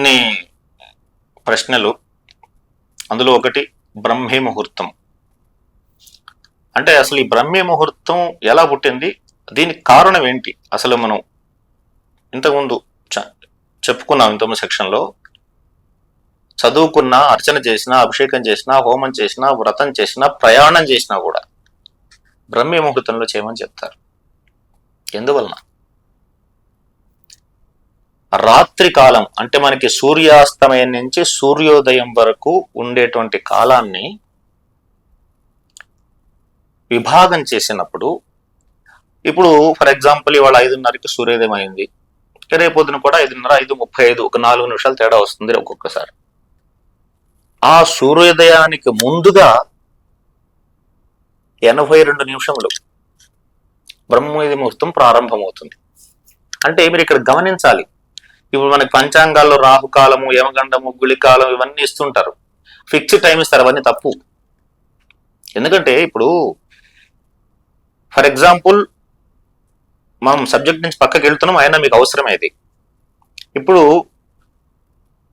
కొన్ని ప్రశ్నలు. అందులో ఒకటి బ్రహ్మీ ముహూర్తం. అంటే అసలు ఈ బ్రహ్మీ ముహూర్తం ఎలా పుట్టింది? దీనికి కారణం ఏంటి? అసలు మనం ఇంతకుముందు చెప్పుకున్నాం ఇంతకుముందు సెక్షన్లో. చదువుకున్నా అర్చన చేసినా అభిషేకం చేసినా హోమం చేసినా వ్రతం చేసినా ప్రయాణం చేసినా కూడా బ్రహ్మీ ముహూర్తంలో చేయమని చెప్తారు. ఎందువలన? రాత్రి కాలం అంటే మనకి సూర్యాస్తమయం నుంచి సూర్యోదయం వరకు ఉండేటువంటి కాలాన్ని విభాగం చేసినప్పుడు ఇప్పుడు ఫర్ ఎగ్జాంపుల్ ఇవాళ ఐదున్నరకి సూర్యోదయం అయింది. రేపొద్దున కూడా ఐదున్నర ఐదు ముప్పై ఐదు ఒక నాలుగు నిమిషాలు తేడా వస్తుంది ఒక్కొక్కసారి. ఆ సూర్యోదయానికి ముందుగా ఎనభై రెండు నిమిషములు బ్రహ్మోదయ ముహూర్తం ప్రారంభమవుతుంది. అంటే మీరు ఇక్కడ గమనించాలి. ఇప్పుడు మనకి పంచాంగాల్లో రాహుకాలము యమగండము గుళికాలం ఇవన్నీ ఇస్తుంటారు. ఫిక్స్డ్ టైం ఇస్తారు అవన్నీ తప్పు. ఎందుకంటే ఇప్పుడు ఫర్ ఎగ్జాంపుల్ మనం సబ్జెక్ట్ నుంచి పక్కకి వెళ్తున్నాం అయినా మీకు అవసరమే ఇది. ఇప్పుడు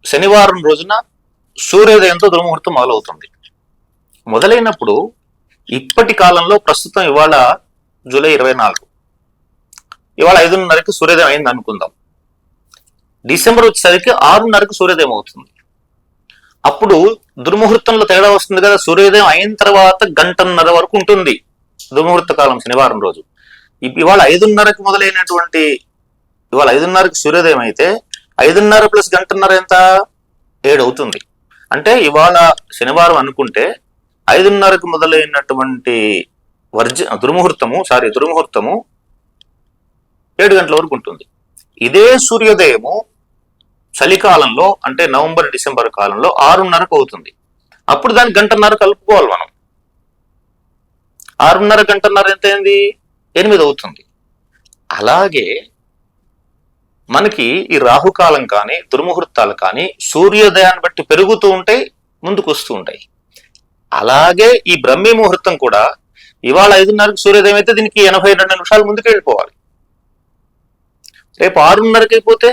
శనివారం రోజున సూర్యోదయంతో దుర్ముహూర్తం మొదలవుతుంది. మొదలైనప్పుడు ఇప్పటి కాలంలో ప్రస్తుతం ఇవాళ జూలై ఇరవై నాలుగు. ఇవాళ ఐదున్నరకి సూర్యోదయం అయింది అనుకుందాం డిసెంబర్ వచ్చేసరికి ఆరున్నరకు సూర్యోదయం అవుతుంది. అప్పుడు దుర్ముహూర్తంలో తేడా వస్తుంది కదా సూర్యోదయం అయిన తర్వాత గంటన్నర వరకు ఉంటుంది. దుర్ముహూర్త కాలం శనివారం రోజు. ఇవాళ ఐదున్నరకు మొదలైనటువంటి ఇవాళ ఐదున్నరకు సూర్యోదయం అయితే ఐదున్నర ప్లస్ గంటన్నర ఎంత? ఏడు అవుతుంది. అంటే ఇవాళ శనివారం అనుకుంటే ఐదున్నరకు మొదలైనటువంటి వర్జ దుర్ముహూర్తము సారీ దుర్ముహూర్తము ఏడు గంటల వరకు ఉంటుంది. ఇదే సూర్యోదయము చలికాలంలో అంటే నవంబర్ డిసెంబర్ కాలంలో ఆరున్నరకు అవుతుంది. అప్పుడు దాన్ని గంటన్నర కలుపుకోవాలి మనం. ఆరున్నర గంటన్నర ఎంత అయింది? ఎనిమిది అవుతుంది. అలాగే మనకి ఈ రాహుకాలం కానీ దుర్ముహూర్తాలు కానీ సూర్యోదయాన్ని బట్టి పెరుగుతూ ఉంటాయి ముందుకు వస్తూ ఉంటాయి. అలాగే ఈ బ్రహ్మీ ముహూర్తం కూడా ఇవాళ ఐదున్నరకు సూర్యోదయం అయితే దీనికి ఎనభై రెండు నిమిషాలు ముందుకు వెళ్ళిపోవాలి రేపు ఆరున్నరకి అయిపోతే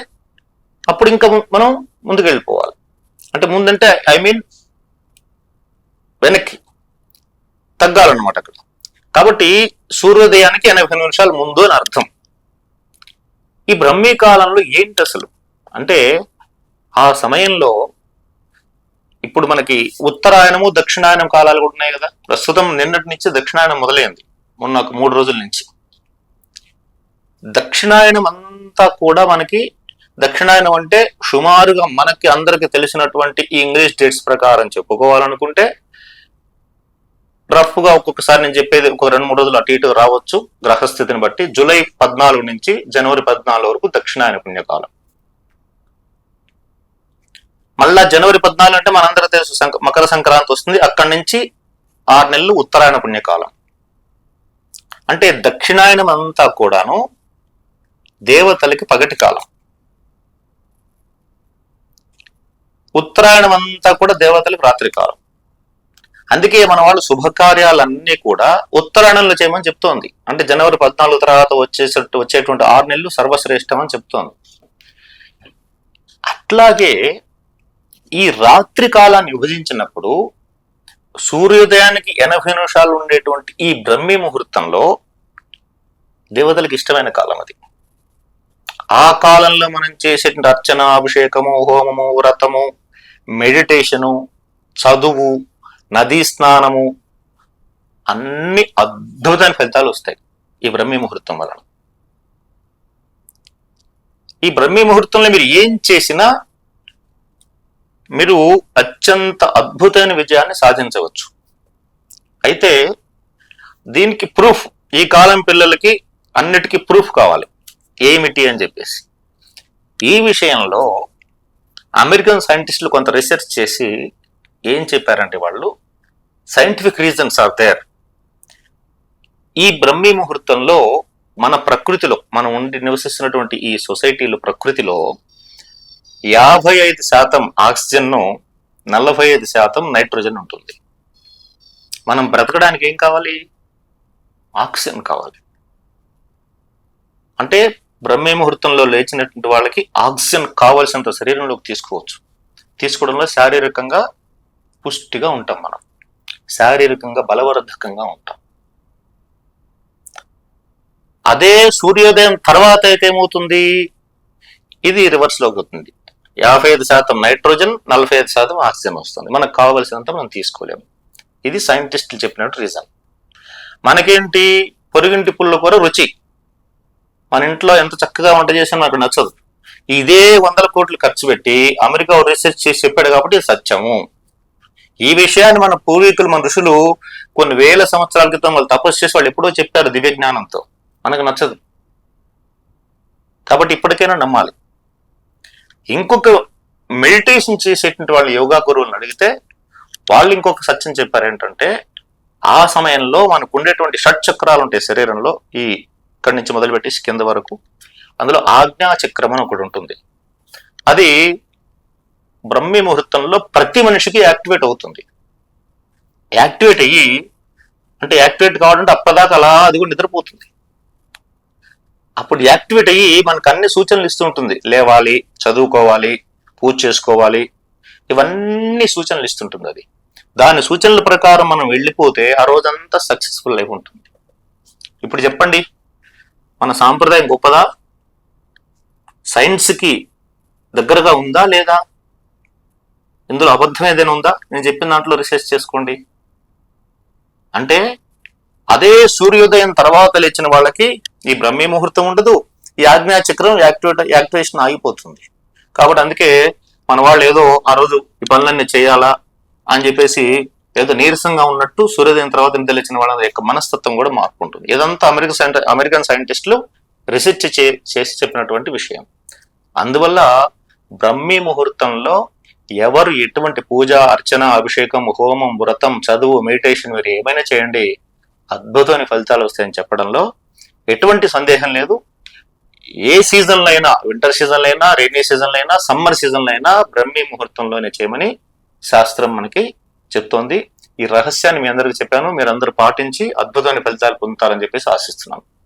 అప్పుడు ఇంకా మనం ముందుకు వెళ్ళిపోవాలి అంటే ముందంటే ఐ మీన్ వెనక్కి తగ్గాలన్నమాట అక్కడ. కాబట్టి సూర్యోదయానికి ఎనభై నిమిషాలు ముందు అని అర్థం. ఈ బ్రహ్మీ కాలంలో ఏంటి అసలు? అంటే ఆ సమయంలో ఇప్పుడు మనకి ఉత్తరాయణము దక్షిణాయనం కాలాలు కూడా ఉన్నాయి కదా. ప్రస్తుతం నిన్నటి నుంచి దక్షిణాయనం మొదలైంది. మొన్న ఒక మూడు రోజుల నుంచి. దక్షిణాయనం అంతా కూడా మనకి దక్షిణాయనం అంటే సుమారుగా మనకి అందరికి తెలిసినటువంటి ఈ ఇంగ్లీష్ డేట్స్ ప్రకారం చెప్పుకోవాలనుకుంటే రఫ్గా ఒక్కొక్కసారి నేను చెప్పేది ఒక రెండు మూడు రోజులు అటు ఇటు రావచ్చు. గ్రహస్థితిని బట్టి జూలై పద్నాలుగు నుంచి జనవరి పద్నాలుగు వరకు దక్షిణాయన పుణ్యకాలం. మళ్ళా జనవరి పద్నాలుగు అంటే మనందరూ తెలుసు మకర సంక్రాంతి వస్తుంది. అక్కడి నుంచి ఆరు నెలలు ఉత్తరాయణ పుణ్యకాలం. అంటే దక్షిణాయనం అంతా కూడాను దేవతలకి పగటి కాలం. ఉత్తరాయణం అంతా కూడా దేవతలకు రాత్రికాలం. అందుకే మన వాళ్ళు శుభకార్యాలన్నీ కూడా ఉత్తరాయణంలో చేయమని చెప్తోంది. అంటే జనవరి పద్నాలుగు తర్వాత వచ్చేసట్టు వచ్చేటువంటి ఆరు నెలలు సర్వశ్రేష్టం అని చెప్తోంది. అట్లాగే ఈ రాత్రి కాలాన్ని విభజించినప్పుడు సూర్యోదయానికి ఎనభై నిమిషాలు ఉండేటువంటి ఈ బ్రహ్మీ ముహూర్తంలో దేవతలకు ఇష్టమైన కాలం అది. ఆ కాలంలో మనం చేసేటువంటి అర్చన అభిషేకము హోమము వ్రతము మెడిటేషను చదువు నదీ స్నానము అన్ని అద్భుతమైన ఫలితాలు వస్తాయి ఈ బ్రహ్మీ ముహూర్తం వలన. ఈ బ్రహ్మీ ముహూర్తంలో మీరు ఏం చేసినా మీరు అత్యంత అద్భుతమైన విజయాన్ని సాధించవచ్చు. అయితే దీనికి ప్రూఫ్ ఈ కాలం పిల్లలకి అన్నిటికీ ప్రూఫ్ కావాలి. ఏమిటి అని చెప్పేసి. ఈ విషయంలో అమెరికన్ సైంటిస్టులు కొంత రీసెర్చ్ చేసి ఏం చెప్పారంటే వాళ్ళు సైంటిఫిక్ రీజన్స్ ఆర్ దేర్ ఈ బ్రహ్మీ ముహూర్తంలో మన ప్రకృతిలో మనం ఉండి నివసిస్తున్నటువంటి ఈ సొసైటీలో ప్రకృతిలో యాభై ఐదు శాతం ఆక్సిజన్ను నలభై ఐదు శాతం నైట్రోజన్ ఉంటుంది. మనం బ్రతకడానికి ఏం కావాలి? ఆక్సిజన్ కావాలి. అంటే బ్రహ్మీ ముహూర్తంలో లేచినటువంటి వాళ్ళకి ఆక్సిజన్ కావలసినంత శరీరంలోకి తీసుకోవచ్చు. తీసుకోవడంలో శారీరకంగా పుష్టిగా ఉంటాం మనం. శారీరకంగా బలవర్ధకంగా ఉంటాం. అదే సూర్యోదయం తర్వాత అయితే ఏమవుతుంది? ఇది రివర్స్లోకి అవుతుంది యాభై ఐదు శాతం నైట్రోజన్ నలభై ఐదు శాతం ఆక్సిజన్ వస్తుంది. మనకు కావలసినంత మనం తీసుకోలేము ఇది సైంటిస్టులు చెప్పినట్టు రీజన్ మనకేంటి? పొరుగింటి పుల్ల కూర రుచి. మన ఇంట్లో ఎంత చక్కగా వంట చేసినా నాకు నచ్చదు. ఇదే వందల కోట్లు ఖర్చు పెట్టి అమెరికా రీసెర్చ్ చేసి చెప్పాడు కాబట్టి ఇది సత్యము. ఈ విషయాన్ని మన పూర్వీకులు మన ఋషులు కొన్ని వేల సంవత్సరాల క్రితం వాళ్ళు తపస్సు చేసి వాళ్ళు ఎప్పుడో చెప్పారు దివ్య జ్ఞానంతో. మనకు నచ్చదు. కాబట్టి ఇప్పటికైనా నమ్మాలి. ఇంకొక మెడిటేషన్ చేసేటువంటి వాళ్ళు యోగా గురువులను అడిగితే వాళ్ళు ఇంకొక సత్యం చెప్పారు ఏంటంటే ఆ సమయంలో మనకు ఉండేటువంటి షట్ చక్రాలు ఉంటాయి శరీరంలో ఈ ఇక్కడి నుంచి మొదలుపెట్టి కింద వరకు అందులో ఆజ్ఞాచక్రం అని ఒకటి ఉంటుంది. అది బ్రహ్మి ముహూర్తంలో ప్రతి మనిషికి యాక్టివేట్ అవుతుంది. యాక్టివేట్ అయ్యి అంటే యాక్టివేట్ కావాలంటే అప్పటిదాకా అలా అది కూడా నిద్రపోతుంది. అప్పుడు యాక్టివేట్ అయ్యి మనకు అన్ని సూచనలు ఇస్తూ ఉంటుంది. లేవాలి చదువుకోవాలి పూజ చేసుకోవాలి. ఇవన్నీ సూచనలు ఇస్తుంటుంది అది. దాని సూచనల ప్రకారం మనం వెళ్ళిపోతే ఆ రోజంతా సక్సెస్ఫుల్ అయి ఉంటుంది. ఇప్పుడు చెప్పండి మన సాంప్రదాయం గొప్పదా? సైన్స్కి దగ్గరగా ఉందా లేదా? ఇందులో అబద్ధం ఏదైనా ఉందా? నేను చెప్పిన దాంట్లో రీసెర్చ్ చేసుకోండి. అంటే అదే సూర్యోదయం తర్వాత లేచిన వాళ్ళకి ఈ బ్రహ్మీ ముహూర్తం ఉండదు ఈ ఆజ్ఞా చక్రం యాక్టివేట్ యాక్టివేషన్ ఆగిపోతుంది. కాబట్టి అందుకే మన వాళ్ళు ఏదో ఆ రోజు ఈ పనులన్నీ చేయాలా అని చెప్పేసి ఏదో నీరసంగా ఉన్నట్టు సూర్యోదయం తర్వాత నిద్రలేచిన వాళ్ళ యొక్క మనస్తత్వం కూడా మార్పు ఉంటుంది ఇదంతా అమెరికా సైంటి అమెరికన్ సైంటిస్టులు రీసెర్చ్ చే చేసి చెప్పినటువంటి విషయం. అందువల్ల బ్రహ్మీ ముహూర్తంలో ఎవరు ఎటువంటి పూజ అర్చన అభిషేకం హోమం వ్రతం చదువు మెడిటేషన్ మీరు ఏమైనా చేయండి అద్భుతమైన ఫలితాలు వస్తాయని చెప్పడంలో ఎటువంటి సందేహం లేదు. ఏ సీజన్లో అయినా వింటర్ సీజన్లో అయినా రెయినీ సీజన్లో అయినా సమ్మర్ సీజన్లో అయినా బ్రహ్మీ ముహూర్తంలోనే చేయమని శాస్త్రం మనకి చెప్తోంది. ఈ రహస్యాన్ని మీ అందరికీ చెప్పాను. మీరు పాటించి అద్భుతమైన ఫలితాలు పొందుతారని చెప్పేసి ఆశిస్తున్నాను.